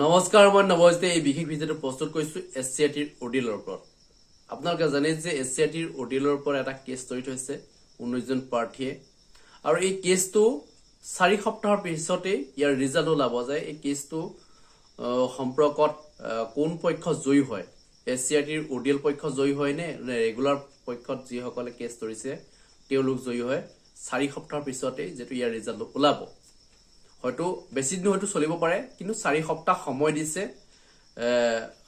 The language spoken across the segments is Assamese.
নমস্কাৰ মই নৱজিতে এই বিশেষ ভিডিঅ'টো প্ৰস্তুত কৰিছো এছ চি আই টিৰ অডিয়েলৰ ওপৰত। আপোনালোকে জানে যে এছ চি আই টিৰ অডিয়েলৰ ওপৰত এটা কেছ তৰি থৈছে ঊনৈশজন প্ৰাৰ্থীয়ে। আৰু এই কেছটো চাৰি সপ্তাহৰ পিছতেই ইয়াৰ ৰিজাল্ট ওলাব যে এই কেছটো সম্পৰ্কত কোন পক্ষ জয়ী হয়? এছ চি আই টিৰ অডিয়েল পক্ষ জয়ী হয় নে? নে ৰেগুলাৰ পক্ষত যিসকলে কেছ তৰিছে তেওঁলোক জয়ী হয়। চাৰি সপ্তাহৰ পিছতেই যিটো ইয়াৰ ৰিজাল্ট ওলাব। হয়তো বেছি দিন হয়তো চলিব পাৰে কিন্তু চাৰি সপ্তাহ সময় দিছে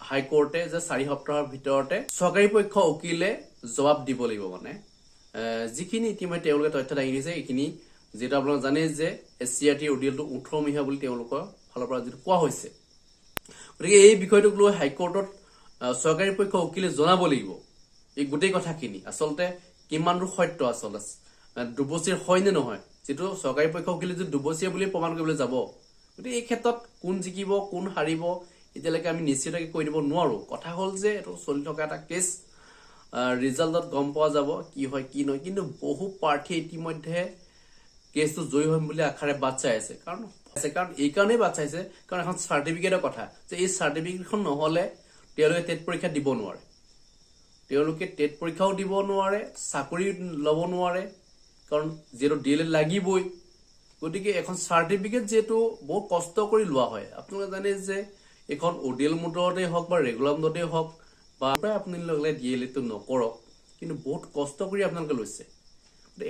হাইকোৰ্টে যে চাৰি সপ্তাহৰ ভিতৰতে চৰকাৰী পক্ষ উকিলে জবাব দিব লাগিব মানে। যিখিনি ইতিমধ্যে তেওঁলোকে তথ্য দাঙি দিছে এইখিনি যিহেতু আপোনালোকে জানে যে এছ চি আৰ টিৰ ওঠৰ মহীয়া বুলি তেওঁলোকৰ ফালৰ পৰা যিটো কোৱা হৈছে। গতিকে এই বিষয়টোক লৈ হাইকোৰ্টত চৰকাৰী পক্ষ উকিলে জনাব লাগিব। এই গোটেই কথাখিনি আচলতে কিমান দূৰ সত্য আচলতে আহ, দুবছৰীয়া হয় নে নহয়? যিটো চৰকাৰী পক্ষ উকিলে যদি দুবছৰীয়া বুলি প্ৰমাণ কৰিবলৈ যাব, গতিকে এই ক্ষেত্ৰত কোন জিকিব, কোন হাৰিব, এতিয়ালৈকে আমি নিশ্চিতকৈ কৈ দিব নোৱাৰো। কথা হ'ল যে এইটো চলি থকা এটা কেছ ৰিজাল্টত গম পোৱা যাব কি হয়, কি নহয়। কিন্তু বহু প্ৰাৰ্থীয়ে ইতিমধ্যে কেছটো জয়ী হ'ম বুলি আশাৰে বাট চাই আছে। কাৰণ কাৰণ এই কাৰণেই বাট চাইছে, কাৰণ এখন চাৰ্টিফিকেটৰ কথা। যে এই চাৰ্টিফিকেটখন নহলে তেওঁলোকে টেট পৰীক্ষা দিব নোৱাৰে। তেওঁলোকে টেট পৰীক্ষাও দিব নোৱাৰে চাকৰি ল'ব নোৱাৰে। কাৰণ যিহেতু ডি এল এড লাগিবই। গতিকে এখন চাৰ্টিফিকেট যিহেতু বহুত কষ্ট কৰি লোৱা হয়। আপোনালোকে জানে যে এখন অডিয়েল মোডতে হওক বা ৰেগুলাৰ মোডতে হওক বা আপোনালোকে ডি এল এডটো নকৰক, কিন্তু বহুত কষ্ট কৰি আপোনালোকে লৈছে।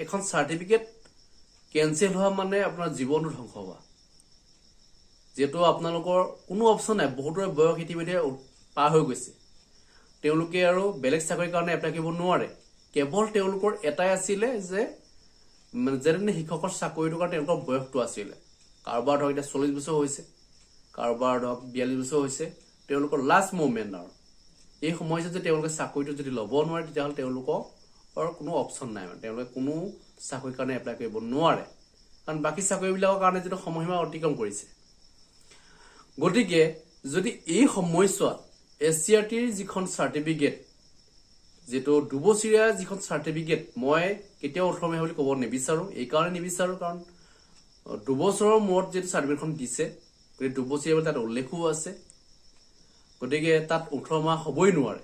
এখন চাৰ্টিফিকেট কেনচেল হোৱা মানে আপোনাৰ জীৱনটো ধ্বংস হোৱা। যিহেতু আপোনালোকৰ কোনো অপশ্যন নাই, বহুতৰে বয়স ইতিমধ্যে পাৰ হৈ গৈছে। তেওঁলোকে আৰু বেলেগ চাকৰিৰ কাৰণে এপ্লাই কৰিব নোৱাৰে। কেৱল তেওঁলোকৰ এটাই আছিলে যে মানে যেনে শিক্ষকৰ চাকৰিটোৰ কাৰণে তেওঁলোকৰ বয়সটো আছিলে। কাৰোবাৰ ধৰক এতিয়া চল্লিছ বছৰ হৈছে কাৰোবাৰ ধৰক বিয়াল্লিছ বছৰ হৈছে তেওঁলোকৰ লাষ্ট মুভমেণ্ট আৰু। এই সময়ছোৱাত যদি তেওঁলোকে চাকৰিটো যদি ল'ব নোৱাৰে তেতিয়াহ'লে তেওঁলোকৰ কোনো অপশ্যন নাই মানে। তেওঁলোকে কোনো চাকৰিৰ কাৰণে এপ্লাই কৰিব নোৱাৰে। কাৰণ বাকী চাকৰিবিলাকৰ কাৰণে যিটো সময়সীমা অতিক্ৰম কৰিছে। গতিকে যদি এই সময়ছোৱাত এছ চি আৰ টিৰ যিখন চাৰ্টিফিকেট যিটো দুবছৰীয়া যিখন চাৰ্টিফিকেট মই কেতিয়াও মাহ বুলি ক'ব নিবিচাৰো এইকাৰণে নিবিচাৰো কাৰণ দুবছৰৰ মূৰত যিটো চাৰ্টিফিকেটখন দিছে গতিকে দুবছৰীয়া বুলি তাত উল্লেখো আছে গতিকে তাত ওঠৰ মাহ হ'বই নোৱাৰে।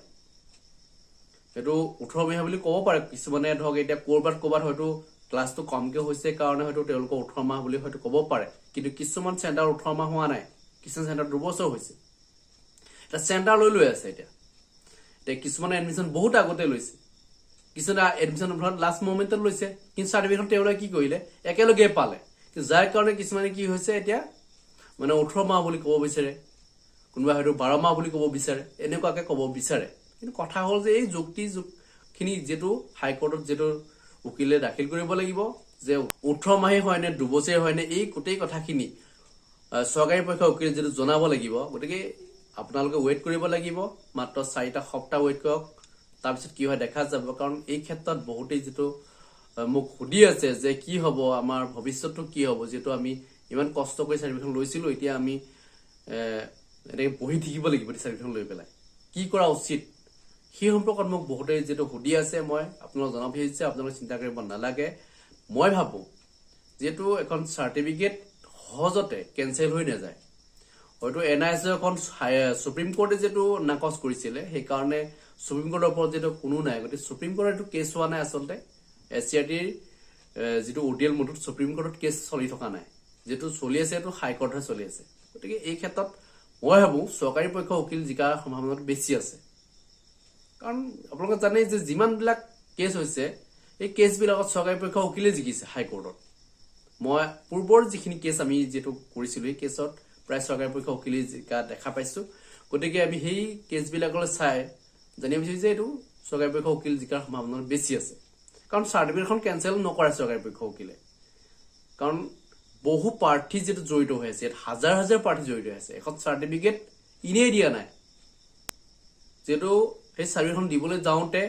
সেইটো ওঠৰ মাহ বুলি ক'ব পাৰে কিছুমানে ধৰক এতিয়া ক'ৰবাত ক'ৰবাত হয়তো ক্লাছটো কমকে হৈছে কাৰণে হয়তো তেওঁলোকৰ ওঠৰ মাহ বুলি হয়তো ক'ব পাৰে কিন্তু কিছুমান চেণ্টাৰ ওঠৰ মাহ হোৱা নাই কিছুমান চেণ্টাৰ দুবছৰ হৈছে। এতিয়া চেণ্টাৰ লৈ লৈ আছে এতিয়া। কিছুমানে এডমিশ্যন বহুত আগতে লৈছে। কিছুমানে এডমিশ্যন লাষ্ট মমেণ্টত লৈছে। কিন্তু চাৰ্টিফিকেটখন তেওঁলোকে কি কৰিলে? একেলগে পালে। যাৰ কাৰণে কিছুমানে কি হৈছে এতিয়া? মানে ওঠৰ মাহ বুলি ক'ব বিচাৰে। কোনোবাই হয়তো বাৰ মাহ বুলি ক'ব বিচাৰে। এনেকুৱাকে ক'ব বিচাৰে। কিন্তু কথা হ'ল যে এই যুক্তি যুগখিনি যিটো হাইকোৰ্টত যিটো উকিলে দাখিল কৰিব লাগিব যে ওঠৰ মাহেই হয় নে দুবছৰীয়া হয় নে এই গোটেই কথাখিনি চৰকাৰী পক্ষৰ উকিলে যিটো জনাব লাগিব। গতিকে আপোনালোকে ৱেইট কৰিব লাগিব। মাত্ৰ চাৰিটা সপ্তাহ ৱেইট কৰক। তাৰপিছত কি হয় দেখা যাব। কাৰণ এই ক্ষেত্ৰত বহুতেই যিটো মোক সুধি আছে যে কি হ'ব আমাৰ ভৱিষ্যতটো কি হ'ব যিহেতু আমি ইমান কষ্ট কৰি চাৰ্টিফিকেটখন লৈছিলো এতিয়া আমি এনেকে বহি থাকিব লাগিব চাৰ্টিফিকেটখন লৈ পেলাই। কি কৰা উচিত? সেই সম্পৰ্কত মোক বহুতেই যিটো সুধি আছে মই আপোনালোকক জনাব বিচাৰিছোঁ আপোনালোকে চিন্তা কৰিব নালাগে। মই ভাবোঁ যিহেতু এখন চাৰ্টিফিকেট সহজতে কেনচেল হৈ নাযায়। হয়তো এন আই এছ এখন সুপ্ৰিম কোৰ্টে যিটো নাকচ কৰিছিলে সেইকাৰণে সুপ্ৰিম কোৰ্টৰ ওপৰত যিটো কোনো নাই গতিকে সুপ্ৰিম কোৰ্টৰ এইটো কেছ হোৱা নাই আচলতে। এছ চি আৰ টিৰ যিটো অডিয়েল মোডত সুপ্ৰিম কোৰ্টত কেছ চলি থকা নাই। যিটো চলি আছে সেইটো হাইকোৰ্টহে চলি আছে। গতিকে এই ক্ষেত্ৰত মই ভাবোঁ চৰকাৰী পক্ষৰ উকিল জিকাৰ সম্ভাৱনাটো বেছি আছে। কাৰণ আপোনালোকে জানে যে যিমানবিলাক কেছ হৈছে এই কেছবিলাকত চৰকাৰী পক্ষৰ উকিলে জিকিছে হাইকোৰ্টত মই পূৰ্বৰ যিখিনি কেছ আমি যিটো কৰিছিলো সেই কেছত প্ৰায় চৰকাৰী পক্ষৰ উকিলে জিকা দেখা পাইছো। গতিকে আমি সেই কেছবিলাকলৈ চাই জানিব বিচাৰিছো যে এইটো চৰকাৰী পক্ষৰ উকিল জিকাৰ সম্ভাৱনা বেছি আছে। কাৰণ চাৰ্টিফিকেটখন কেনচেল নকৰে চৰকাৰী পক্ষৰ উকিলে। কাৰণ বহু প্ৰাৰ্থী যিটো জড়িত হৈ আছে ইয়াত হাজাৰ হাজাৰ প্ৰাৰ্থী জড়িত হৈ আছে। এখন চাৰ্টিফিকেট এনেই দিয়া নাই। যিহেতু সেই চাৰ্টিফিকেটখন দিবলৈ যাওঁতে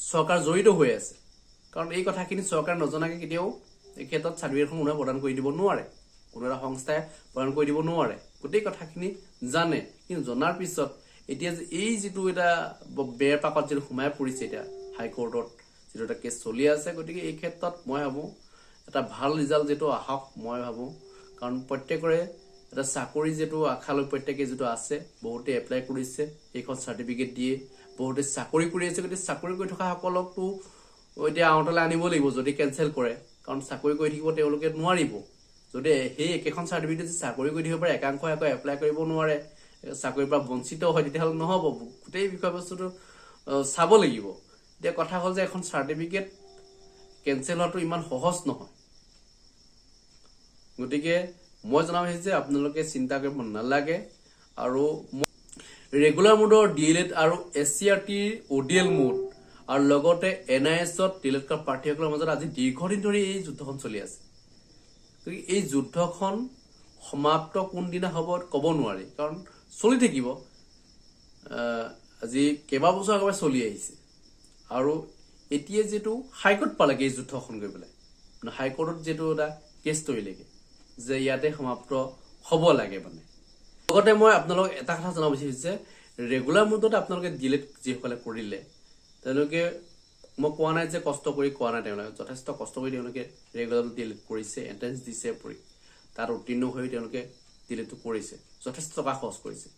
চৰকাৰ জড়িত হৈ আছে। কাৰণ এই কথাখিনি চৰকাৰে নজনাকে কেতিয়াও এই ক্ষেত্ৰত চাৰ্টিফিকেটখন কোনোৱে প্ৰদান কৰি দিব নোৱাৰে। কোনো এটা সংস্থাই প্ৰদান কৰি দিব নোৱাৰে। গোটেই কথাখিনি জানে। কিন্তু জনাৰ পিছত এতিয়া যে এই যিটো এটা বেৰ পাকত যিটো সোমাই পৰিছে এতিয়া হাইকোৰ্টত যিটো এটা কেছ চলি আছে গতিকে এই ক্ষেত্ৰত মই ভাবোঁ এটা ভাল ৰিজাল্ট যিটো আহক মই ভাবোঁ। কাৰণ প্ৰত্যেকৰে এটা চাকৰি যিটো আশালৈ প্ৰত্যেকে যিটো আছে বহুতে এপ্লাই কৰিছে এইখন চাৰ্টিফিকেট দিয়ে বহুতে চাকৰি কৰি আছে গতিকে চাকৰি কৰি থকা সকলকতো এতিয়া আউটলৈ আনিব লাগিব যদি কেঞ্চেল কৰে। কাৰণ চাকৰি কৰি থাকিব তেওঁলোকে নোৱাৰিব। যদি সেই একেখন চাৰ্টিফিকেট যদি চাকৰি কৰি থাকিব পাৰে একাংশই আকৌ এপ্লাই কৰিব নোৱাৰে চাকৰিৰ পৰা বঞ্চিত হয় তেতিয়াহ'লে নহ'ব। গোটেই বিষয়বস্তুটো চাব লাগিব। এতিয়া কথা হ'ল যে এখন চাৰ্টিফিকেট কেঞ্চেল হোৱাটো ইমান সহজ নহয়। গতিকে মই জনা হৈছে যে আপোনালোকে চিন্তা কৰিব নালাগে আৰু ৰেগুলাৰ মোডৰ ডি এল এড আৰু এছ চি আৰ টিৰ অডিএল মোড আৰু লগতে এন আই এছত ডি এল এড কৰা প্ৰাৰ্থীসকলৰ মাজত আজি দীৰ্ঘদিন ধৰি এই যুদ্ধখন চলি আছে। গতিকে এই যুদ্ধখন সমাপ্ত কোনদিনা হ'ব ক'ব নোৱাৰি। কাৰণ চলি থাকিব। আজি কেইবাবছৰ আগৰ পৰা চলি আহিছে। আৰু এতিয়া যিটো হাইকোৰ্ট পালেগে এই যুদ্ধখন গৈ পেলাই। হাইকোৰ্টত যিটো এটা কেছ তৰিলেগে যে ইয়াতে সমাপ্ত হ'ব লাগে মানে। লগতে মই আপোনালোকক এটা কথা জনাব বিচাৰিছো যে ৰেগুলাৰ মুডত আপোনালোকে ডিলেট যিসকলে কৰিলে তেওঁলোকে মই কোৱা নাই যে কষ্ট কৰি কোৱা নাই তেওঁলোকে যথেষ্ট কষ্ট কৰি তেওঁলোকে ৰেগুলাৰ ডিলেট কৰিছে এণ্ট্ৰেঞ্চ দিছে পৰি তাত উত্তীৰ্ণ হৈ তেওঁলোকে ডিলেটটো কৰিছে যথেষ্ট টকা খৰচ কৰিছে।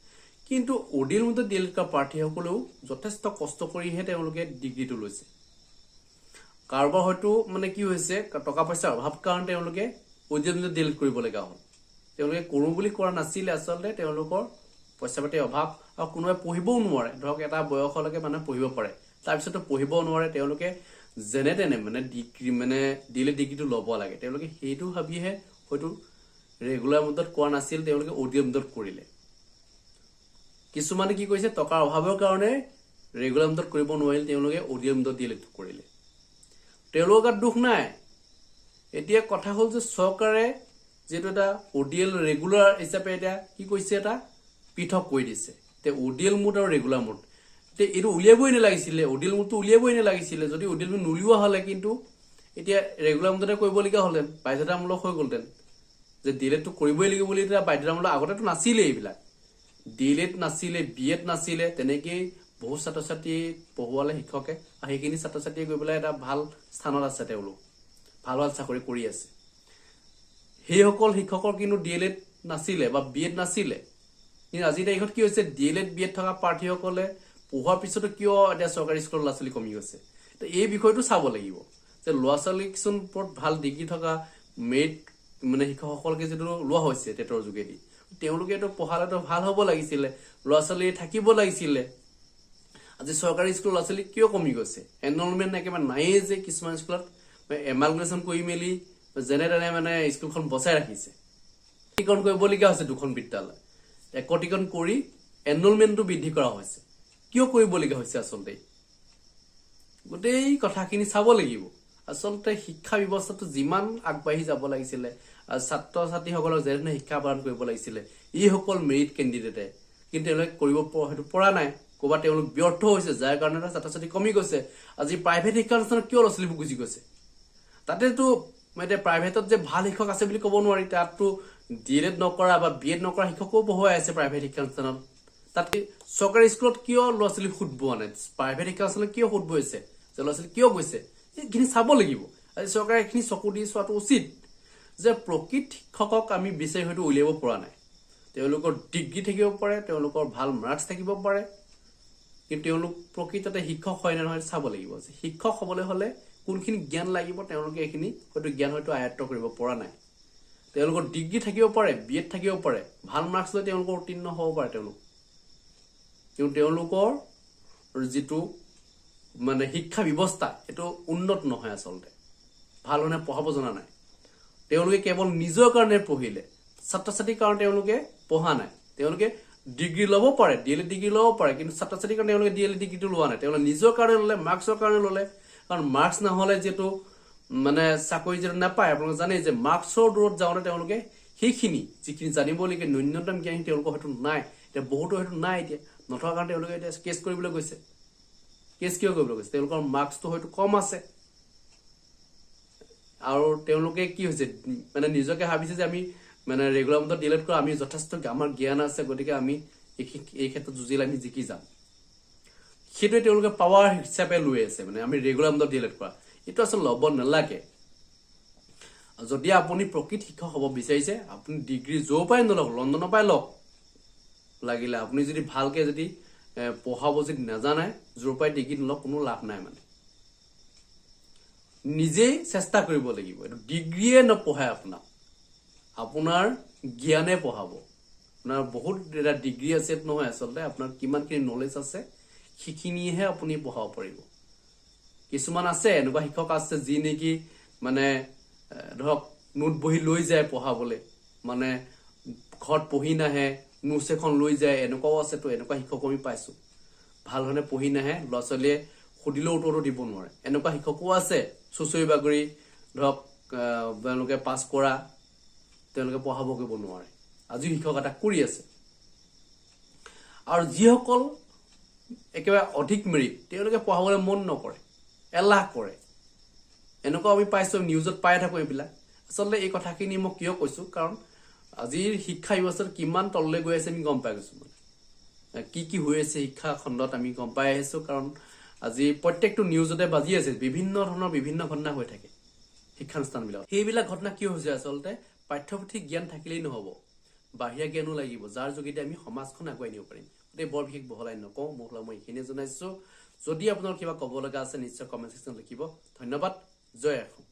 কিন্তু অডিয়েল মুডত ডিলেট কৰা প্ৰাৰ্থীসকলেও যথেষ্ট কষ্ট কৰিহে তেওঁলোকে ডিগ্ৰীটো লৈছে। কাৰোবাৰ হয়তো মানে কি হৈছে টকা পইচাৰ অভাৱ কাৰণে তেওঁলোকে অডিয়েল মুডত ডিলেট কৰিবলগা হ'ল। তেওঁলোকে কৰো বুলি কৰা নাছিলে আচলতে তেওঁলোকৰ পইচা পাতিৰ অভাৱ আৰু কোনোবাই পঢ়িবও নোৱাৰে। ধৰক এটা বয়সলৈকে মানুহে পঢ়িব পাৰে। তাৰপিছতো পঢ়িবও নোৱাৰে তেওঁলোকে যেনে তেনে মানে ডিগ্ৰী মানে ডিলে ডিগ্ৰীটো ল'ব লাগে। তেওঁলোকে সেইটো ভাবিহে হয়তো ৰেগুলাৰ মুডত কৰা নাছিল তেওঁলোকে অডিঅ' মুডত কৰিলে। কিছুমানে কি কৰিছে টকাৰ অভাৱৰ কাৰণে ৰেগুলাৰ মুডত কৰিব নোৱাৰিল তেওঁলোকে অডিঅ' মুডত ডিলেট কৰিলে। তেওঁলোকৰ গাত দুখ নাই। এতিয়া কথা হ'ল যে চৰকাৰে যিটো এটা অডিএল ৰেগুলাৰ হিচাপে এতিয়া কি কৰিছে এটা পৃথক কৰি দিছে। এতিয়া অডিএল মুড আৰু ৰেগুলাৰ মুড এইটো উলিয়াবই নালাগিছিলে অডিএল মুডটো উলিয়াবই নালাগিছিলে। যদি অডিএল মুড নুলিওৱা হ'লে কিন্তু এতিয়া ৰেগুলাৰ মুডতে কৰিবলগীয়া হ'লহেঁতেন বাধ্যতামূলক হৈ গ'লহেঁতেন যে ডিলেটটো কৰিবই লাগিব বুলি এতিয়া বাধ্যতামূলক আগতেতো নাছিলেই এইবিলাক। ডিএলএড নাছিলে বি এড নাছিলে তেনেকেই বহু ছাত্ৰ ছাত্ৰী পঢ়ুৱালে শিক্ষকে আৰু সেইখিনি ছাত্ৰ ছাত্ৰীয়ে গৈ পেলাই এটা ভাল স্থানত আছে তেওঁলোক। ভাল ভাল চাকৰি কৰি আছে। সেইসকল শিক্ষকৰ কিন্তু ডি এল এড নাছিলে বা বি এড নাছিলে। কিন্তু আজিৰ তাৰিখত কি হৈছে D El Ed B Ed থকা প্ৰাৰ্থীসকলে পঢ়োৱাৰ পিছতো কিয় এতিয়া চৰকাৰী স্কুলৰ ল'ৰা ছোৱালী কমি গৈছে? তো এই বিষয়টো চাব লাগিব। যে ল'ৰা ছোৱালী ওপৰত ভালো ডিগ্ৰী থকা মেৰিট মানে শিক্ষকসকলকে যিটো লোৱা হৈছে টেটৰ যোগেদি, তেওঁলোকেতো পঢ়ালেতো ভালো হ'ব লাগিছিলে ল'ৰা ছোৱালী থাকিব লাগিছিলে। আজি চৰকাৰী স্কুলৰ ল'ৰা ছোৱালী কিয় কমি গৈছে? এনৰলমেণ্ট একেবাৰে নায়েই যে কিছুমান স্কুলত। এমালগ্ৰেশ্যন কৰি মেলি যেনে তেনে মানে স্কুলখন বচাই ৰাখিছে। একীকৰণ কৰিবলগীয়া হৈছে দুখন বিদ্যালয়। একত্ৰীকৰণ কৰি এনৰলমেণ্টটো বৃদ্ধি কৰা হৈছে। কিয় কৰিবলগীয়া হৈছে আচলতে? গোটেই কথাখিনি চাব লাগিব। আচলতে শিক্ষা ব্যৱস্থাটো যিমান আগবাঢ়ি যাব লাগিছিলে ছাত্ৰ ছাত্ৰীসকলক যেনেধৰণে শিক্ষা প্ৰদান কৰিব লাগিছিলে এইসকল মেৰিট কেণ্ডিডেটে কিন্তু তেওঁলোকে কৰিব সেইটো পৰা নাই। ক'ৰবাত তেওঁলোক ব্যৰ্থ হৈছে যাৰ কাৰণে ছাত্ৰ ছাত্ৰী কমি গৈছে। আজি প্ৰাইভেট শিক্ষানুষ্ঠানত কিয় ল'ৰা ছোৱালীবোৰ গুচি গৈছে? তাতেতো এতিয়া প্ৰাইভেটত যে ভাল শিক্ষক আছে বুলি ক'ব নোৱাৰি তাততো ডি এড নকৰা বা বি এড নকৰা শিক্ষকো পঢ়ুৱাই আছে প্ৰাইভেট শিক্ষানুষ্ঠানত তাত চৰকাৰী স্কুলত কিয় ল'ৰা ছোৱালী সুত বোৱা নাই? প্ৰাইভেট শিক্ষানুষ্ঠানত কিয় সুত বৈছে যে ল'ৰা ছোৱালী কিয় গৈছে? এইখিনি চাব লাগিব। আজি চৰকাৰে এইখিনি চকু দি চোৱাটো উচিত যে প্ৰকৃত শিক্ষকক আমি বিচাৰি হয়তো উলিয়াব পৰা নাই। তেওঁলোকৰ ডিগ্ৰী থাকিব পাৰে তেওঁলোকৰ ভাল মাৰ্কছ থাকিব পাৰে কিন্তু তেওঁলোক প্ৰকৃততে শিক্ষক হয় নে নহয় চাব লাগিব। যে শিক্ষক হ'বলৈ হ'লে কোনখিনি জ্ঞান লাগিব তেওঁলোকে এইখিনি হয়তো জ্ঞান হয়তো আয়ত্ব কৰিব পৰা নাই। তেওঁলোকৰ ডিগ্ৰী থাকিব পাৰে বি এড থাকিব পাৰে ভাল মাৰ্কছ লৈ তেওঁলোকৰ উত্তীৰ্ণ হ'ব পাৰে তেওঁলোক। কিন্তু তেওঁলোকৰ যিটো মানে শিক্ষা ব্যৱস্থা এইটো উন্নত নহয় আচলতে। ভাল ধৰণে পঢ়াব জনা নাই। তেওঁলোকে কেৱল নিজৰ কাৰণে পঢ়িলে ছাত্ৰ ছাত্ৰীৰ কাৰণে তেওঁলোকে পঢ়া নাই। তেওঁলোকে ডিগ্ৰী ল'ব পাৰে ডি এল এড ডিগ্ৰী ল'ব পাৰে কিন্তু ছাত্ৰ ছাত্ৰীৰ কাৰণে তেওঁলোকে ডি এল এড ডিগ্ৰীটো লোৱা নাই। তেওঁলোকে নিজৰ কাৰণে ল'লে মাৰ্কছৰ কাৰণে ল'লে। কাৰণ মাৰ্কছ নহ'লে যিহেতু মানে চাকৰি যিটো নাপায় আপোনালোকে জানেই যে মাৰ্কছৰ দূৰত যাওঁতে তেওঁলোকে সেইখিনি যিখিনি জানিবলগীয়া ন্যূনতম জ্ঞানখিনি তেওঁলোকৰ হয়তো নাই। এতিয়া বহুতো হয়তো নাই এতিয়া। নথকা কাৰণে তেওঁলোকে এতিয়া কেছ কৰিবলৈ গৈছে। কেছ কিয় কৰিবলৈ গৈছে? তেওঁলোকৰ মাৰ্কছটো হয়তো কম আছে। আৰু তেওঁলোকে কি হৈছে? মানে নিজকে ভাবিছে যে আমি মানে ৰেগুলাৰ মতে ডিলেট কৰা আমি যথেষ্ট আমাৰ জ্ঞান আছে গতিকে আমি এই- এই ক্ষেত্ৰত যুঁজিলে আমি জিকি যাম। সেইটোৱে তেওঁলোকে পাৱাৰ হিচাপে লৈ আছে মানে আমি ৰেগুলাৰ মতে ডিলেট কৰা। এইটো আচলতে ল'ব নালাগে। যদি আপুনি প্ৰকৃত শিক্ষক হ'ব বিচাৰিছে আপুনি ডিগ্ৰী য'ৰ পৰাই নলওক লণ্ডনৰ পৰাই লওক লাগিলে। আপুনি যদি ভালকে যদি পঢ়াব যদি নাজানে য'ৰ পৰাই ডিগ্ৰী নলওক কোনো লাভ নাই মানে। নিজেই চেষ্টা কৰিব লাগিব। এইটো ডিগ্ৰীয়ে নপঢ়ায় আপোনাক। আপোনাৰ জ্ঞানে পঢ়াব। আপোনাৰ বহুত এটা ডিগ্ৰী আছে নহয় আচলতে আপোনাৰ কিমানখিনি নলেজ আছে সেইখিনিহে আপুনি পঢ়াব পাৰিব। কিছুমান আছে এনেকুৱা শিক্ষক আছে যি নেকি মানে ধৰক নোট বহি লৈ যায় পঢ়াবলে। মানে ঘৰত পঢ়ি নাহে নোটছ এখন লৈ যায় এনেকুৱাও আছেতো এনেকুৱা শিক্ষকো আমি পাইছো ভাল ধৰণে পঢ়ি নাহে ল'ৰা ছোৱালীয়ে সুধিলেও উত্তৰটো দিব নোৱাৰে এনেকুৱা শিক্ষকো আছে চুচৰি বাগৰি ধৰক তেওঁলোকে পাছ কৰা তেওঁলোকে পঢ়াব কৰিব নোৱাৰে আজিও শিক্ষক এটা কৰি আছে আৰু যিসকল একেবাৰে অধিক মেৰিট তেওঁলোকে পঢ়াবলৈ মন নকৰে এলাহ কৰে এনেকুৱা আমি পাইছো নিউজত পাই থাকো এইবিলাক আচলতে এই কথাখিনি মই কিয় কৈছো কাৰণ আজিৰ শিক্ষা ব্যৱস্থাত কিমান তললৈ গৈ আছে আমি গম পাই গৈছো মানে। কি কি হৈ আছে শিক্ষা খণ্ডত আমি গম পাই আহিছো কাৰণ আজি প্ৰত্যেকটো নিউজতে বাজি আছে বিভিন্ন ধৰণৰ বিভিন্ন ঘটনা হৈ থাকে শিক্ষানুষ্ঠানবিলাক। সেইবিলাক ঘটনা কিয় হৈছে আচলতে? পাঠ্যপুথিৰ জ্ঞান থাকিলেই নহব বাহিৰা জ্ঞানো লাগিব যাৰ যোগেদি আমি সমাজখন আগুৱাই নিব পাৰিম। গতিকে বৰ বিশেষ বহলাই নকওঁ বহলা মই এইখিনিয়ে জনাইছো। যদি আপোনাৰ কিবা ক'ব লগা আছে নিশ্চয় কমেণ্ট ছেকশ্যন লিখিব। ধন্যবাদ জয় অসম